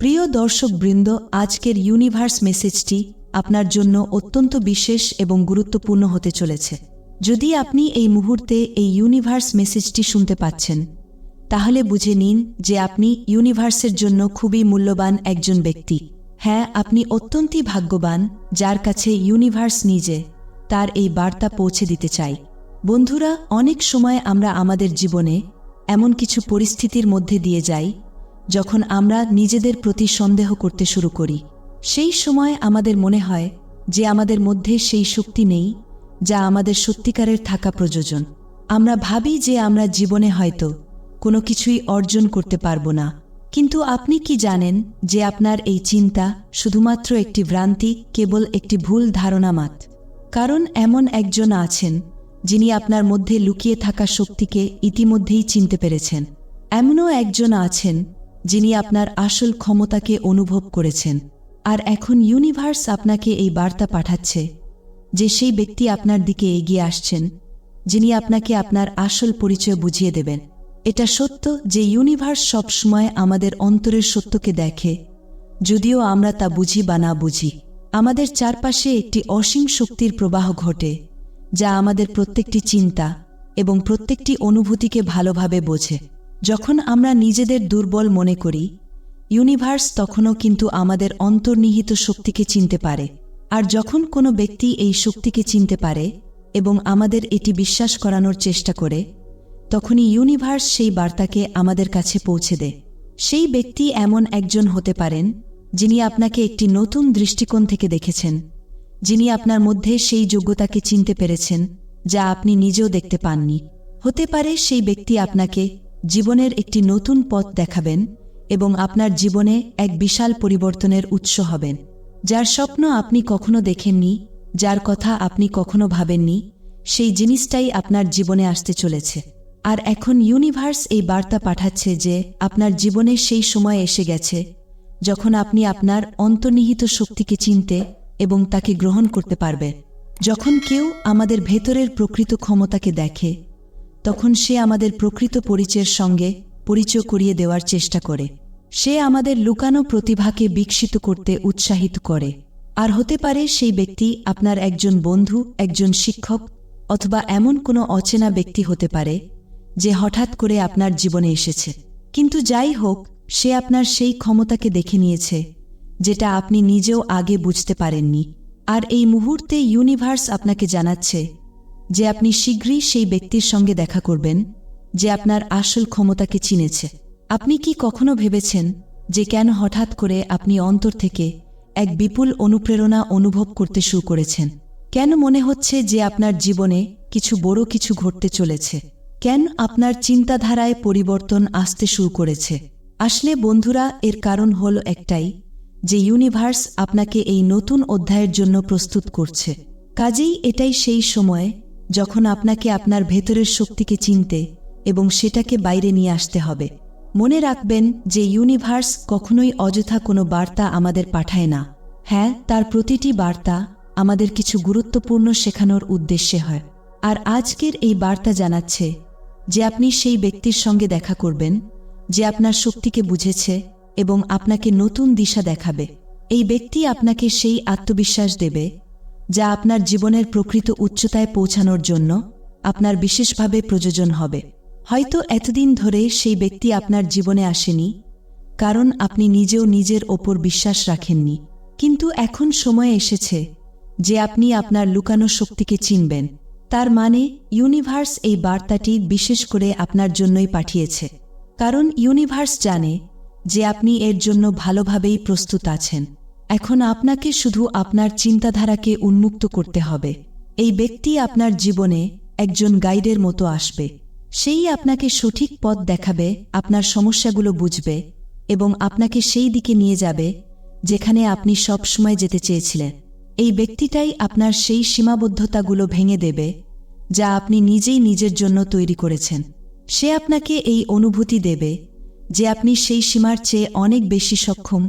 প্রিয় দর্শকবৃন্দ, আজকের ইউনিভার্স মেসেজটি আপনার জন্য অত্যন্ত বিশেষ এবং গুরুত্বপূর্ণ হতে চলেছে। যদি আপনি এই মুহূর্তে এই ইউনিভার্স মেসেজটি শুনতে পাচ্ছেন, তাহলে বুঝে নিন যে আপনি ইউনিভার্সের জন্য খুবই মূল্যবান একজন ব্যক্তি। হ্যাঁ আপনি অত্যন্তই ভাগ্যবান, যার কাছে ইউনিভার্স নিজে তার এই বার্তা পৌঁছে দিতে চাই। বন্ধুরা, অনেক সময় আমরা আমাদের জীবনে এমন কিছু পরিস্থিতির মধ্যে দিয়ে যাই যখন আমরা নিজেদের প্রতি সন্দেহ করতে শুরু করি। সেই সময় আমাদের মনে হয় যে আমাদের মধ্যে সেই শক্তি নেই, যা আমাদের সত্যিকারের থাকা প্রয়োজন। আমরা ভাবি যে আমরা জীবনে হয়তো কোনো কিছুই অর্জন করতে পারব না। কিন্তু আপনি কি জানেন যে আপনার এই চিন্তা শুধুমাত্র একটি ভ্রান্তি, কেবল একটি ভুল ধারণা মাত কারণ এমন একজন আছেন যিনি আপনার মধ্যে লুকিয়ে থাকা শক্তিকে ইতিমধ্যেই চিনতে পেরেছেন। এমনও একজন আছেন যিনি আপনার আসল ক্ষমতাকে অনুভব করেছেন। আর এখন ইউনিভার্স আপনাকে এই বার্তা পাঠাচ্ছে যে সেই ব্যক্তি আপনার দিকে এগিয়ে আসছেন, যিনি আপনাকে আপনার আসল পরিচয় বুঝিয়ে দেবেন। এটা সত্য যে ইউনিভার্স সবসময় আমাদের অন্তরের সত্যকে দেখে, যদিও আমরা তা বুঝি বা না বুঝি। আমাদের চারপাশে একটি অসীম শক্তির প্রবাহ ঘটে, যা আমাদের প্রত্যেকটি চিন্তা এবং প্রত্যেকটি অনুভূতিকে ভালোভাবে বোঝে। যখন আমরা নিজেদের দুর্বল মনে করি ইউনিভার্স তখনও কিন্তু আমাদের অন্তর্নিহিত শক্তিকে চিনতে পারে। আর যখন কোনো ব্যক্তি এই শক্তিকে চিনতে পারে এবং আমাদের এটি বিশ্বাস করানোর চেষ্টা করে, তখনই ইউনিভার্স সেই বার্তাকে আমাদের কাছে পৌঁছে দেয়। সেই ব্যক্তি এমন একজন হতে পারেন, যিনি আপনাকে একটি নতুন দৃষ্টিকোণ থেকে দেখেছেন, যিনি আপনার মধ্যে সেই যোগ্যতাকে চিনতে পেরেছেন, যা আপনি নিজেও দেখতে পাননি। হতে পারে সেই ব্যক্তি আপনাকে জীবনের একটি নতুন পথ দেখাবেন এবং আপনার জীবনে এক বিশাল পরিবর্তনের উৎস হবেন। যার স্বপ্ন আপনি কখনো দেখেননি, যার কথা আপনি কখনো ভাবেননি, সেই জিনিসটাই আপনার জীবনে আসতে চলেছে। আর এখন ইউনিভার্স এই বার্তা পাঠাচ্ছে যে আপনার জীবনে সেই সময় এসে গেছে, যখন আপনি আপনার অন্তর্নিহিত শক্তিকে চিনতে এবং তাকে গ্রহণ করতে পারবে যখন কেউ আমাদের ভেতরের প্রকৃত ক্ষমতাকে দেখে তখন সে আমাদের প্রকৃত পরিচয়ের সঙ্গে পরিচয় করিয়ে দেওয়ার চেষ্টা করে। সে আমাদের লুকানো প্রতিভাকে বিকশিত করতে উৎসাহিত করে। আর হতে পারে সেই ব্যক্তি আপনার একজন বন্ধু, একজন শিক্ষক, অথবা এমন কোনো অচেনা ব্যক্তি হতে পারে, যে হঠাৎ করে আপনার জীবনে এসেছে। কিন্তু যাই হোক, সে আপনার সেই ক্ষমতাকে দেখে নিয়েছে, যেটা আপনি নিজেও আগে বুঝতে পারেননি। আর এই মুহূর্তে ইউনিভার্স আপনাকে জানাচ্ছে যে আপনি শীঘ্রই সেই ব্যক্তির সঙ্গে দেখা করবেন, যে আপনার আসল ক্ষমতাকে চিনেছে। আপনি কি কখনো ভেবেছেন যে কেন হঠাৎ করে আপনি অন্তর থেকে এক বিপুল অনুপ্রেরণা অনুভব করতে শুরু করেছেন? কেন মনে হচ্ছে যে আপনার জীবনে কিছু বড় কিছু ঘটতে চলেছে? কেন আপনার চিন্তাধারায় পরিবর্তন আসতে শুরু করেছে? আসলে বন্ধুরা, এর কারণ হল একটাই, যে ইউনিভার্স আপনাকে এই নতুন অধ্যায়ের জন্য প্রস্তুত করছে। কাজেই এটাই সেই সময় যখন আপনাকে আপনার ভেতরের শক্তিকে চিনতে এবং সেটাকে বাইরে নিয়ে আসতে হবে। মনে রাখবেন যে ইউনিভার্স কখনোই অযথা কোনো বার্তা আমাদের পাঠায় না। হ্যাঁ তার প্রতিটি বার্তা আমাদের কিছু গুরুত্বপূর্ণ শেখানোর উদ্দেশ্যে হয়। আর আজকের এই বার্তা জানাচ্ছে যে আপনি সেই ব্যক্তির সঙ্গে দেখা করবেন, যে আপনার শক্তিকে বুঝেছে এবং আপনাকে নতুন দিশা দেখাবে। এই ব্যক্তি আপনাকে সেই আত্মবিশ্বাস দেবে যা আপনার জীবনের প্রকৃত উচ্চতায় পৌঁছানোর জন্য আপনার বিশেষভাবে প্রয়োজন হবে। হয়তো এতদিন ধরে সেই ব্যক্তি আপনার জীবনে আসেনি, কারণ আপনি নিজেও নিজের ওপর বিশ্বাস রাখেননি। কিন্তু এখন সময় এসেছে যে আপনি আপনার লুকানো শক্তিকে চিনবেন। তার মানে ইউনিভার্স এই বার্তাটি বিশেষ করে আপনার জন্যই পাঠিয়েছে। কারণ ইউনিভার্স জানে যে আপনি এর জন্য ভালোভাবেই প্রস্তুত আছেন। এখন আপনাকে শুধু আপনার চিন্তাধারাকে উন্মুক্ত করতে হবে। এই ব্যক্তি আপনার জীবনে একজন গাইডের মতো আসবে। সেই আপনাকে সঠিক পথ দেখাবে, আপনার সমস্যাগুলো বুঝবে এবং আপনাকে সেই দিকে নিয়ে যাবে, যেখানে আপনি সব সময় যেতে চেয়েছিলেন। এই ব্যক্তিটাই আপনার সেই সীমাবদ্ধতাগুলো ভেঙে দেবে, যা আপনি নিজেই নিজের জন্য তৈরি করেছেন। সে আপনাকে এই অনুভূতি দেবে যে আপনি সেই সীমার চেয়ে অনেক বেশি সক্ষম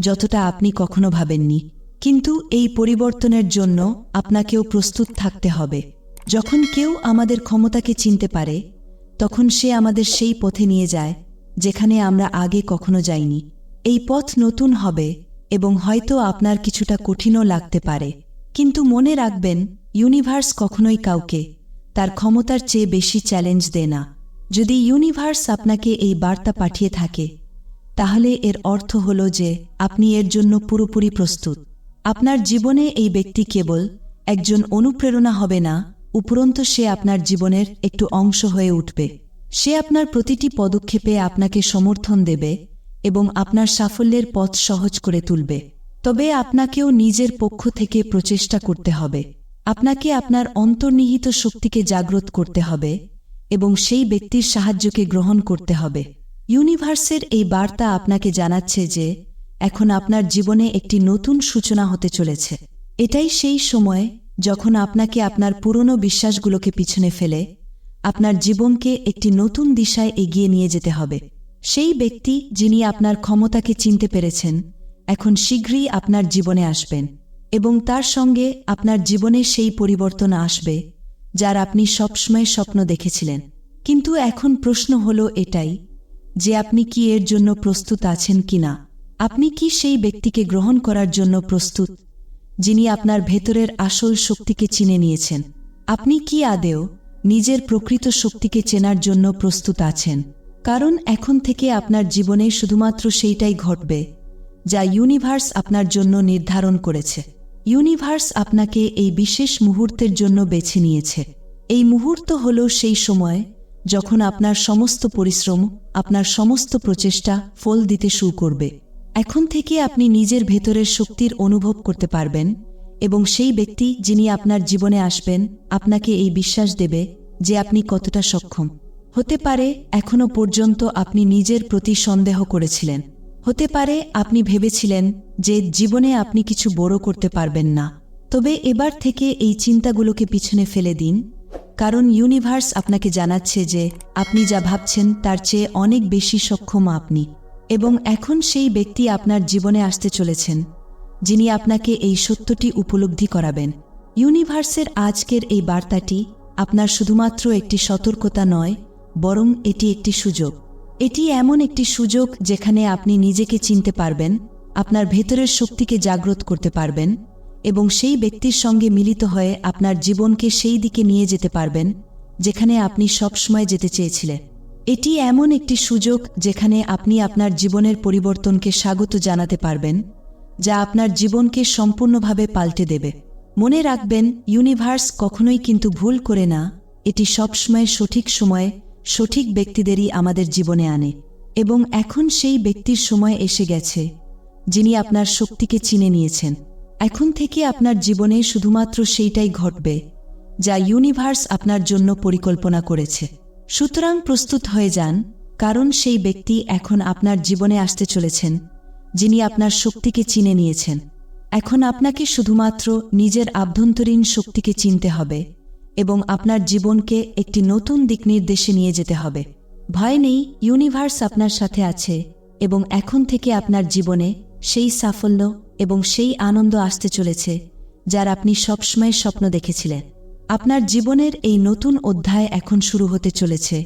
যতটা আপনি কখনো ভাবেননি। কিন্তু এই পরিবর্তনের জন্য আপনাকেও প্রস্তুত থাকতে হবে। যখন কেউ আমাদের ক্ষমতাকে চিনতে পারে, তখন সে আমাদের সেই পথে নিয়ে যায়, যেখানে আমরা আগে কখনো যাইনি। এই পথ নতুন হবে এবং হয়তো আপনার কিছুটা কঠিনও লাগতে পারে। কিন্তু মনে রাখবেন, ইউনিভার্স কখনোই কাউকে তার ক্ষমতার চেয়ে বেশি চ্যালেঞ্জ দেয় না। যদি ইউনিভার্স আপনাকে এই বার্তা পাঠিয়ে থাকে তাহলে এর অর্থ হল যে, আপনি এর জন্য পুরোপুরি প্রস্তুত। আপনার জীবনে এই ব্যক্তি কেবল একজন অনুপ্রেরণা হবে না, উপরন্ত সে আপনার জীবনের একটু অংশ হয়ে উঠবে। সে আপনার প্রতিটি পদক্ষেপে আপনাকে সমর্থন দেবে এবং আপনার সাফল্যের পথ সহজ করে তুলবে। তবে আপনাকেও নিজের পক্ষ থেকে প্রচেষ্টা করতে হবে। আপনাকে আপনার অন্তর্নিহিত শক্তিকে জাগ্রত করতে হবে এবং সেই ব্যক্তির সাহায্যকে গ্রহণ করতে হবে। ইউনিভার্সের এই বার্তা আপনাকে জানাচ্ছে যে, এখন আপনার জীবনে একটি নতুন সূচনা হতে চলেছে। এটাই সেই সময় যখন আপনাকে আপনার পুরনো বিশ্বাসগুলোকে পিছনে ফেলে, আপনার জীবনকে একটি নতুন দিশায় এগিয়ে নিয়ে যেতে হবে। সেই ব্যক্তি যিনি আপনার ক্ষমতাকে চিনতে পেরেছেন, এখন শীঘ্রই আপনার জীবনে আসবেন এবং তার সঙ্গে আপনার জীবনে সেই পরিবর্তন আসবে, যার আপনি সবসময় স্বপ্ন দেখেছিলেন। কিন্তু এখন প্রশ্ন হল এটাই যে আপনি কি এর জন্য প্রস্তুত আছেন কিনা? আপনি কি সেই ব্যক্তিকে গ্রহণ করার জন্য প্রস্তুত, যিনি আপনার ভেতরের আসল শক্তিকে চিনে নিয়েছেন? আপনি কি আদেও নিজের প্রকৃত শক্তিকে চেনার জন্য প্রস্তুত আছেন? কারণ এখন থেকে আপনার জীবনে শুধুমাত্র সেইটাই ঘটবে, যা ইউনিভার্স আপনার জন্য নির্ধারণ করেছে। ইউনিভার্স আপনাকে এই বিশেষ মুহূর্তের জন্য বেছে নিয়েছে। এই মুহূর্ত হল সেই সময় যখন আপনার সমস্ত পরিশ্রম, আপনার সমস্ত প্রচেষ্টা ফল দিতে শুরু করবে। এখন থেকে আপনি নিজের ভেতরের শক্তির অনুভব করতে পারবেন এবং সেই ব্যক্তি যিনি আপনার জীবনে আসবেন, আপনাকে এই বিশ্বাস দেবে যে আপনি কতটা সক্ষম। হতে পারে এখনও পর্যন্ত আপনি নিজের প্রতি সন্দেহ করেছিলেন। হতে পারে আপনি ভেবেছিলেন যে জীবনে আপনি কিছু বড় করতে পারবেন না। তবে এবার থেকে এই চিন্তাগুলোকে পিছনে ফেলে দিন কারণ ইউনিভার্স আপনাকে জানাচ্ছে যে আপনি যা ভাবছেন তার চেয়ে অনেক বেশি সক্ষম আপনি। এবং এখন সেই ব্যক্তি আপনার জীবনে আসতে চলেছেন, যিনি আপনাকে এই সত্যটি উপলব্ধি করাবেন। ইউনিভার্সের আজকের এই বার্তাটি আপনার শুধুমাত্র একটি সতর্কতা নয়, বরং এটি একটি সুযোগ। এটি এমন একটি সুযোগ যেখানে আপনি নিজেকে চিনতে পারবেন, আপনার ভেতরের শক্তিকে জাগ্রত করতে পারবেন এবং সেই ব্যক্তির সঙ্গে মিলিত হয়ে আপনার জীবনকে সেই দিকে নিয়ে যেতে পারবেন, যেখানে আপনি সবসময় যেতে চেয়েছিলেন এটি এমন একটি সুযোগ যেখানে আপনি আপনার জীবনের পরিবর্তনকে স্বাগত জানাতে পারবেন, যা আপনার জীবনকে সম্পূর্ণভাবে পাল্টে দেবে। মনে রাখবেন, ইউনিভার্স কখনোই কিন্তু ভুল করে না, এটি সবসময় সঠিক সময়ে, সঠিক ব্যক্তিদেরই আমাদের জীবনে আনে। এবং এখন সেই ব্যক্তির সময় এসে গেছে, যিনি আপনার শক্তিকে চিনে নিয়েছেন। এখন থেকে আপনার জীবনে শুধুমাত্র সেইটাই ঘটবে, যা ইউনিভার্স আপনার জন্য পরিকল্পনা করেছে। সুতরাং প্রস্তুত হয়ে যান, কারণ সেই ব্যক্তি এখন আপনার জীবনে আসতে চলেছেন, যিনি আপনার শক্তিকে চিনে নিয়েছেন। এখন আপনাকে শুধুমাত্র নিজের আভ্যন্তরীণ শক্তিকে চিনতে হবে এবং আপনার জীবনকে একটি নতুন দিক নির্দেশে নিয়ে যেতে হবে। ভয় নেই ইউনিভার্স আপনার সাথে আছে এবং এখন থেকে আপনার জীবনে সেই সাফল্য এবং সেই আনন্দ আসতে চলেছে, যার আপনি সবসময় স্বপ্ন দেখেছিলেন। আপনার জীবনের এই নতুন অধ্যায় এখন শুরু হতে চলেছে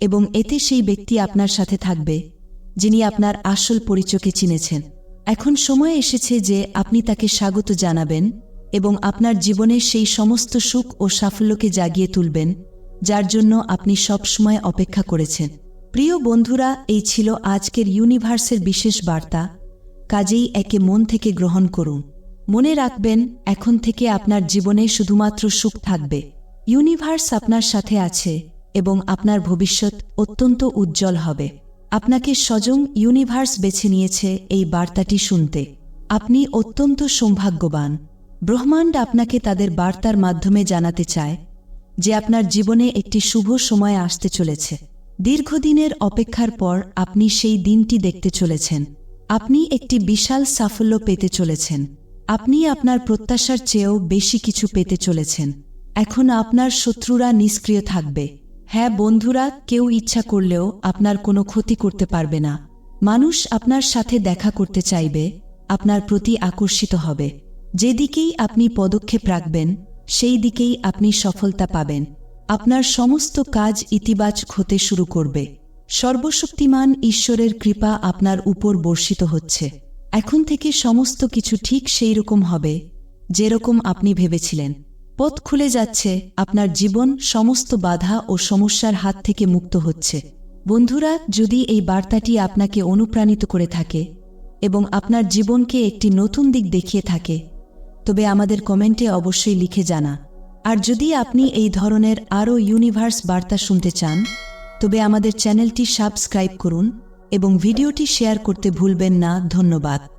এবং এতে সেই ব্যক্তি আপনার সাথে থাকবে, যিনি আপনার আসল পরিচয়কে চিনেছেন। এখন সময় এসেছে যে আপনি তাকে স্বাগত জানাবেন এবং আপনার জীবনে সেই সমস্ত সুখ ও সাফল্যকে জাগিয়ে তুলবেন, যার জন্য আপনি সবসময় অপেক্ষা করেছেন। প্রিয় বন্ধুরা, এই ছিল আজকের ইউনিভার্সের বিশেষ বার্তা। কাজেই একে মন থেকে গ্রহণ করুন। মনে রাখবেন, এখন থেকে আপনার জীবনে শুধুমাত্র সুখ থাকবে। ইউনিভার্স আপনার সাথে আছে এবং আপনার ভবিষ্যৎ অত্যন্ত উজ্জ্বল হবে। আপনাকে স্বজং ইউনিভার্স বেছে নিয়েছে এই বার্তাটি শুনতে। আপনি অত্যন্ত সৌভাগ্যবান। ব্রহ্মাণ্ড আপনাকে তাদের বার্তার মাধ্যমে জানাতে চায় যে আপনার জীবনে একটি শুভ সময় আসতে চলেছে। দীর্ঘদিনের অপেক্ষার পর আপনি সেই দিনটি দেখতে চলেছেন। আপনি একটি বিশাল সাফল্য পেতে চলেছেন। আপনি আপনার প্রত্যাশার চেয়েও বেশি কিছু পেতে চলেছেন। এখন আপনার শত্রুরা নিষ্ক্রিয় থাকবে। হ্যাঁ বন্ধুরা, কেউ ইচ্ছা করলেও আপনার কোনো ক্ষতি করতে পারবে না। মানুষ আপনার সাথে দেখা করতে চাইবে, আপনার প্রতি আকর্ষিত হবে। যেদিকেই আপনি পদক্ষেপ রাখবেন, সেই দিকেই আপনি সফলতা পাবেন। আপনার সমস্ত কাজ ইতিবাচক হতে শুরু করবে। সর্বশক্তিমান ঈশ্বরের কৃপা আপনার উপর বর্ষিত হচ্ছে। এখন থেকে সমস্ত কিছু ঠিক সেই রকম হবে, যেরকম আপনি ভেবেছিলেন। পথ খুলে যাচ্ছে, আপনার জীবন সমস্ত বাধা ও সমস্যার হাত থেকে মুক্ত হচ্ছে। বন্ধুরা, যদি এই বার্তাটি আপনাকে অনুপ্রাণিত করে থাকে এবং আপনার জীবনকে একটি নতুন দিক দেখিয়ে থাকে, তবে আমাদের কমেন্টে অবশ্যই লিখে জানা। আর যদি আপনি এই ধরনের আরও ইউনিভার্স বার্তা শুনতে চান তবে আমাদের চ্যানেলটি সাবস্ক্রাইব করুন এবং ভিডিওটি শেয়ার করতে ভুলবেন না ধন্যবাদ।